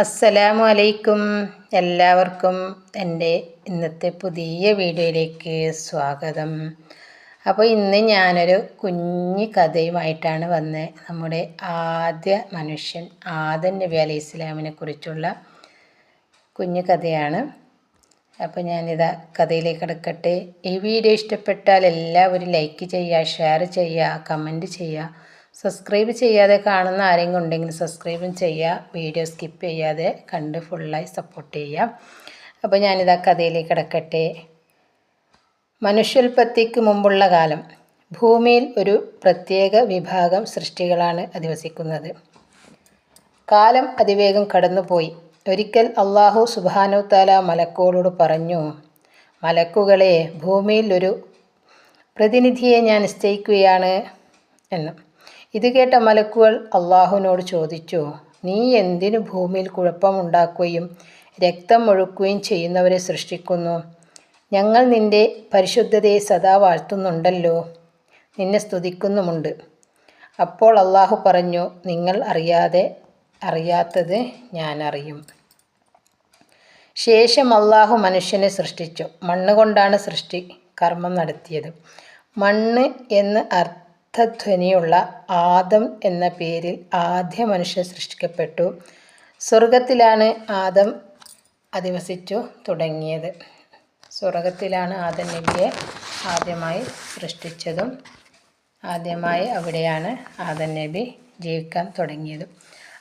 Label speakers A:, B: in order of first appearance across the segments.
A: അസ്സലാമു അലൈക്കും എല്ലാവർക്കും എന്റെ ഇന്നത്തെ പുതിയ വീഡിയോയിലേക്ക് സ്വാഗതം. അപ്പോൾ ഇന്ന് ഞാനൊരു കുഞ്ഞു കഥയുമായിട്ടാണ് വന്നത് നമ്മുടെ ആദ്യ മനുഷ്യൻ ആദൻ നബി അലൈഹി ഇസ്ലാമിനെ കുറിച്ചുള്ള കുഞ്ഞു കഥയാണ്. അപ്പോൾ ഞാനിതാ കഥയിലേക്ക് കിടക്കട്ടെ. ഈ വീഡിയോ ഇഷ്ടപ്പെട്ടാൽ എല്ലാവരും ലൈക്ക് ചെയ്യുക ഷെയർ ചെയ്യുക കമന്റ് ചെയ്യുക. സബ്സ്ക്രൈബ് ചെയ്യാതെ കാണുന്ന ആരെങ്കിലും ഉണ്ടെങ്കിൽ സബ്സ്ക്രൈബും ചെയ്യുക വീഡിയോ സ്കിപ്പ് ചെയ്യാതെ കണ്ട് ഫുള്ളായി സപ്പോർട്ട് ചെയ്യുക. അപ്പോൾ ഞാനിതാ കഥയിലേക്ക് കിടക്കട്ടെ. മനുഷ്യോൽപ്പത്തിക്ക് മുമ്പുള്ള കാലം. ഭൂമിയിൽ ഒരു പ്രത്യേക വിഭാഗം സൃഷ്ടികളാണ് അധിവസിക്കുന്നത്. കാലം അതിവേഗം കടന്നുപോയി. ഒരിക്കൽ അള്ളാഹു സുബാനു താല മലക്കോളോട് പറഞ്ഞു മലക്കുകളെ ഭൂമിയിൽ ഒരു പ്രതിനിധിയെ ഞാൻ നിശ്ചയിക്കുകയാണ് എന്ന്. ഇത് കേട്ട മലക്കുകൾ അള്ളാഹുവിനോട് ചോദിച്ചു നീ എന്തിനു ഭൂമിയിൽ കുഴപ്പമുണ്ടാക്കുകയും രക്തം ഒഴുക്കുകയും ചെയ്യുന്നവരെ സൃഷ്ടിക്കുന്നു? ഞങ്ങൾ നിന്റെ പരിശുദ്ധതയെ സദാ വാഴ്ത്തുന്നുണ്ടല്ലോ നിന്നെ സ്തുതിക്കുന്നുമുണ്ട്. അപ്പോൾ അള്ളാഹു പറഞ്ഞു നിങ്ങൾ അറിയാതെ അറിയാത്തത് ഞാൻ അറിയും. ശേഷം അള്ളാഹു മനുഷ്യനെ സൃഷ്ടിച്ചു. മണ്ണ് കൊണ്ടാണ് സൃഷ്ടി കർമ്മം നടത്തിയത്. മണ്ണ് എന്ന് അർത്ഥധ്വനിയുള്ള ആദം എന്ന പേരിൽ ആദ്യ മനുഷ്യൻ സൃഷ്ടിക്കപ്പെട്ടു. സ്വർഗത്തിലാണ് ആദം അധിവസിച്ചു തുടങ്ങിയത്. സ്വർഗത്തിലാണ് ആദം നബിയെ ആദ്യമായി സൃഷ്ടിച്ചതും ആദ്യമായി അവിടെയാണ് ആദം നബി ജീവിക്കാൻ തുടങ്ങിയതും.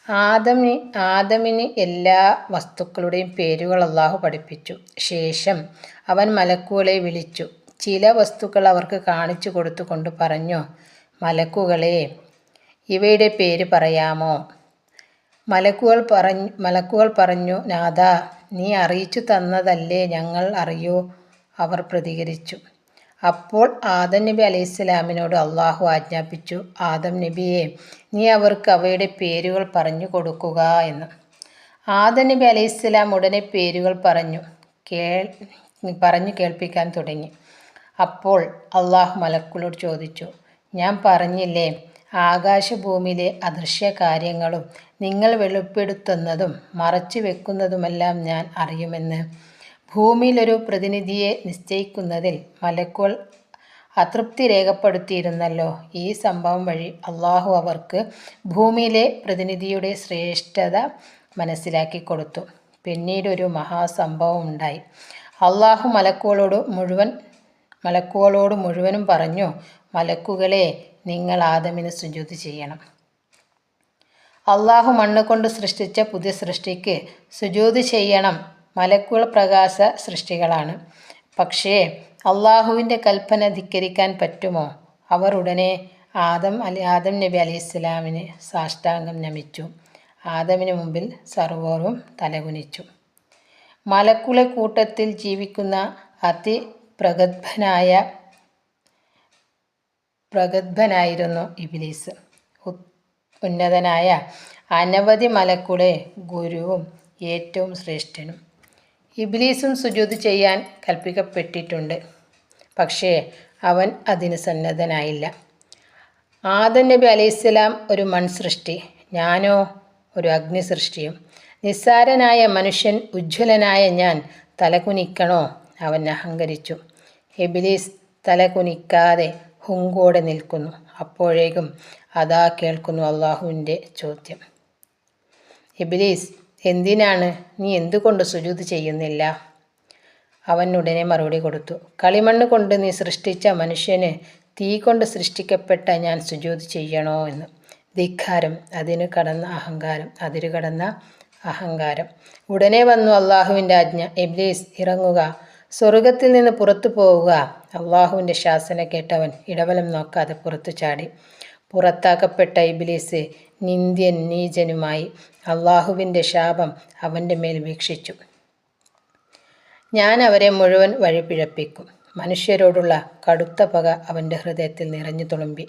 A: ആദമിന് ആദമിന് എല്ലാ വസ്തുക്കളുടെയും പേരുകൾ അള്ളാഹു പഠിപ്പിച്ചു. ശേഷം അവൻ മലക്കുകളെ വിളിച്ചു. ചില വസ്തുക്കൾ അവർക്ക് കാണിച്ചു കൊടുത്തു കൊണ്ട് പറഞ്ഞു മലക്കുകളെ ഇവയുടെ പേര് പറയാമോ? മലക്കുകൾ പറഞ്ഞു മലക്കുകൾ പറഞ്ഞു നാഥ നീ അറിയിച്ചു തന്നതല്ലേ ഞങ്ങൾ അറിയൂ അവർ പ്രതികരിച്ചു. അപ്പോൾ ആദം നബി അലൈഹി സ്വലാമിനോട് അള്ളാഹു ആജ്ഞാപിച്ചു ആദം നബിയെ നീ അവർക്ക് അവയുടെ പേരുകൾ പറഞ്ഞു കൊടുക്കുക എന്ന് ആദം നബി അലൈഹി സ്വലാം ഉടനെ പേരുകൾ പറഞ്ഞു കേൾ പറഞ്ഞു കേൾപ്പിക്കാൻ തുടങ്ങി. അപ്പോൾ അള്ളാഹു മലക്കുകളോട് ചോദിച്ചു ഞാൻ പറഞ്ഞില്ലേ ആകാശഭൂമിയിലെ അദൃശ്യ കാര്യങ്ങളും നിങ്ങൾ വെളിപ്പെടുത്തുന്നതും മറച്ചു വെക്കുന്നതുമെല്ലാം ഞാൻ അറിയുമെന്ന്. ഭൂമിയിലൊരു പ്രതിനിധിയെ നിശ്ചയിക്കുന്നതിൽ മലക്കോൾ അതൃപ്തി രേഖപ്പെടുത്തിയിരുന്നല്ലോ. ഈ സംഭവം വഴി അള്ളാഹു അവർക്ക് ഭൂമിയിലെ പ്രതിനിധിയുടെ ശ്രേഷ്ഠത മനസ്സിലാക്കി കൊടുത്തു. പിന്നീടൊരു മഹാസംഭവം ഉണ്ടായി. അള്ളാഹു മലക്കോളോട് മുഴുവൻ മലക്കുകളോട് മുഴുവനും പറഞ്ഞു മലക്കുകളെ നിങ്ങൾ ആദമിന് സുജൂത് ചെയ്യണം. അള്ളാഹു മണ്ണ് കൊണ്ട് സൃഷ്ടിച്ച പുതിയ സൃഷ്ടിക്ക് സുജൂത് ചെയ്യണം മലക്കുകൾ പ്രകാശ സൃഷ്ടികളാണ്. പക്ഷേ അള്ളാഹുവിന്റെ കൽപ്പന ധിക്കരിക്കാൻ പറ്റുമോ? അവർ ഉടനെ ആദം അലി ആദം നബി അലി ഇസ്ലാമിന് സാഷ്ടാംഗം നമിച്ചു. ആദമിന് മുമ്പിൽ സർവോറും തലകുനിച്ചു. മലക്കുളെ കൂട്ടത്തിൽ ജീവിക്കുന്ന അതിപ്രഗത്ഭനായ പ്രഗത്ഭനായിരുന്നു ഇബിലീസ്. ഉന്നതനായ അനവധി മലക്കുടെ ഗുരുവും ഏറ്റവും ശ്രേഷ്ഠനും. ഇബിലീസും സുജൂത് ചെയ്യാൻ കൽപ്പിക്കപ്പെട്ടിട്ടുണ്ട്. പക്ഷേ അവൻ അതിന് സന്നദ്ധനായില്ല. ആദം നബി അലൈഹിസ്സലാം ഒരു മൺ സൃഷ്ടി ഞാനോ ഒരു അഗ്നി സൃഷ്ടിയും നിസ്സാരനായ മനുഷ്യൻ ഉജ്ജ്വലനായ ഞാൻ തലകുനിക്കണോ? അവൻ അഹങ്കരിച്ചു. എബിലീസ് തലകുനിക്കാതെ ഹുങ്കോടെ നിൽക്കുന്നു. അപ്പോഴേക്കും അതാ കേൾക്കുന്നു അള്ളാഹുവിന്റെ ചോദ്യം. എബിലീസ് എന്തിനാണ് നീ എന്തുകൊണ്ട് സുജൂത് ചെയ്യുന്നില്ല? അവൻ ഉടനെ മറുപടി കൊടുത്തു. കളിമണ്ണ് കൊണ്ട് നീ സൃഷ്ടിച്ച മനുഷ്യന് തീ കൊണ്ട് സൃഷ്ടിക്കപ്പെട്ട ഞാൻ സുജൂത് ചെയ്യണോ എന്ന്. ധിക്കാരം അതിന് കടന്ന അഹങ്കാരം അതിരു കടന്ന അഹങ്കാരം. ഉടനെ വന്നു അള്ളാഹുവിന്റെ ആജ്ഞ. എബ്ലീസ് ഇറങ്ങുക. സ്വർഗത്തിൽ നിന്ന് പുറത്തു പോവുക. അള്ളാഹുവിന്റെ ശാസന കേട്ടവൻ ഇടവലം നോക്കാതെ പുറത്തു ചാടി. പുറത്താക്കപ്പെട്ട ഇബിലീസ് നിന്ദ്യൻ നീചനുമായി അള്ളാഹുവിന്റെ ശാപം അവന്റെ മേൽ വീക്ഷിച്ചു. ഞാൻ അവരെ മുഴുവൻ വഴിപിഴപ്പിക്കും. മനുഷ്യരോടുള്ള കടുത്ത പക അവന്റെ ഹൃദയത്തിൽ നിറഞ്ഞു തുളുമ്പി.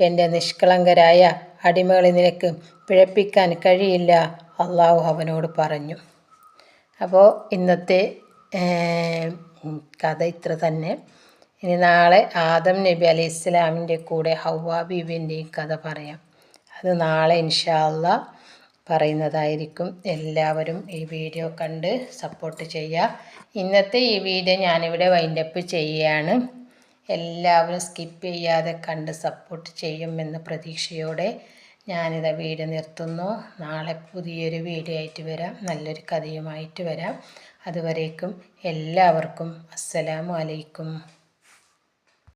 A: എന്റെ നിഷ്കളങ്കരായ അടിമകളെ നിനക്ക് പിഴപ്പിക്കാൻ കഴിയില്ല അള്ളാഹു അവനോട് പറഞ്ഞു. അപ്പോൾ ഇന്നത്തെ കഥ ഇത്ര തന്നെ. ഇനി നാളെ ആദം നബി അലി ഇസ്ലാമിന്റെ കൂടെ ഹൗവ ബീബിന്റെയും കഥ പറയാം. അത് നാളെ ഇൻഷാല്ല പറയുന്നതായിരിക്കും. എല്ലാവരും ഈ വീഡിയോ കണ്ട് സപ്പോർട്ട് ചെയ്യുക. ഇന്നത്തെ ഈ വീഡിയോ ഞാനിവിടെ വൈൻഡപ്പ് ചെയ്യുകയാണ്. എല്ലാവരും സ്കിപ്പ് ചെയ്യാതെ കണ്ട് സപ്പോർട്ട് ചെയ്യുമെന്ന പ്രതീക്ഷയോടെ ഞാനിത് വീഡിയോ നിർത്തുന്നു. നാളെ പുതിയൊരു വീഡിയോ ആയിട്ട് വരാം. നല്ലൊരു കഥയുമായിട്ട് വരാം. അതുവരേക്കും എല്ലാവർക്കും അസ്സലാമു അലൈക്കും.